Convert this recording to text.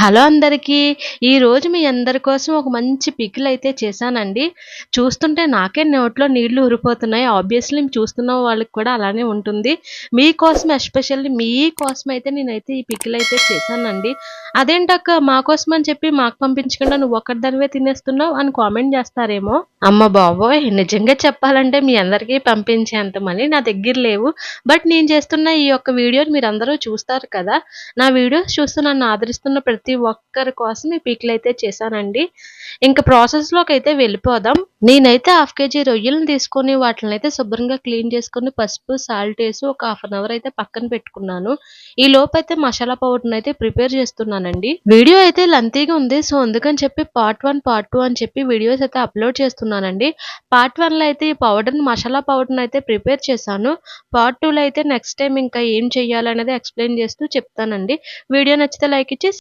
Hello అందరికీ. ఈరోజు మీ అందరి కోసం ఒక మంచి పికిల్ అయితే చేశానండి. చూస్తుంటే నాకే నోట్లో నీళ్ళు ఊరిపోతున్నాయి. ఆబ్వియస్లీ చూస్తున్న వాళ్ళకి కూడా అలానే ఉంటుంది. మీకోసం ఎస్పెషల్లీ మీ కోసం అయితే నేనైతే ఈ పికిల్ అయితే చేశానండి. అదేంటక్క మా కోసం అని చెప్పి మాకు పంపించకుండా నువ్వు ఒక్కదానివే తినేస్తున్నావు అని కామెంట్ చేస్తారేమో? అమ్మ బాబోయ్ నిజంగా చెప్పాలంటే మీ అందరికీ పంపించేంత మనీ నా దగ్గర లేవు. బట్ నేను చేస్తున్న ఈ యొక్క వీడియోని మీరు అందరూ చూస్తారు కదా. నా వీడియోస్ చూస్తూ నన్ను ఆదరిస్తున్న ప్రతి ఒక్కరి కోసం ఈ పీకులు అయితే చేశానండి. ఇంకా ప్రాసెస్లోకి అయితే వెళ్ళిపోదాం. నేనైతే హాఫ్ కేజీ రొయ్యలను తీసుకొని వాటిని అయితే శుభ్రంగా క్లీన్ చేసుకొని పసుపు సాల్ట్ వేసి ఒక హాఫ్ అన్ అవర్ అయితే పక్కన పెట్టుకున్నాను. ఈ లోపు అయితే మసాలా పౌడర్ని అయితే ప్రిపేర్ చేస్తున్నాను. చేస్తున్నానండి. వీడియో అయితే లంతీగా ఉంది. సో అందుకని చెప్పి పార్ట్ వన్ పార్ట్ టూ అని చెప్పి వీడియోస్ అయితే అప్లోడ్ చేస్తున్నానండి. పార్ట్ వన్లో అయితే ఈ పౌడర్ని మసాలా పౌడర్ని అయితే ప్రిపేర్ చేశాను. పార్ట్ టూలో అయితే నెక్స్ట్ టైం ఇంకా ఏం చెయ్యాలనేది ఎక్స్ప్లెయిన్ చేస్తూ చెప్తానండి. వీడియో నచ్చితే లైక్ ఇచ్చి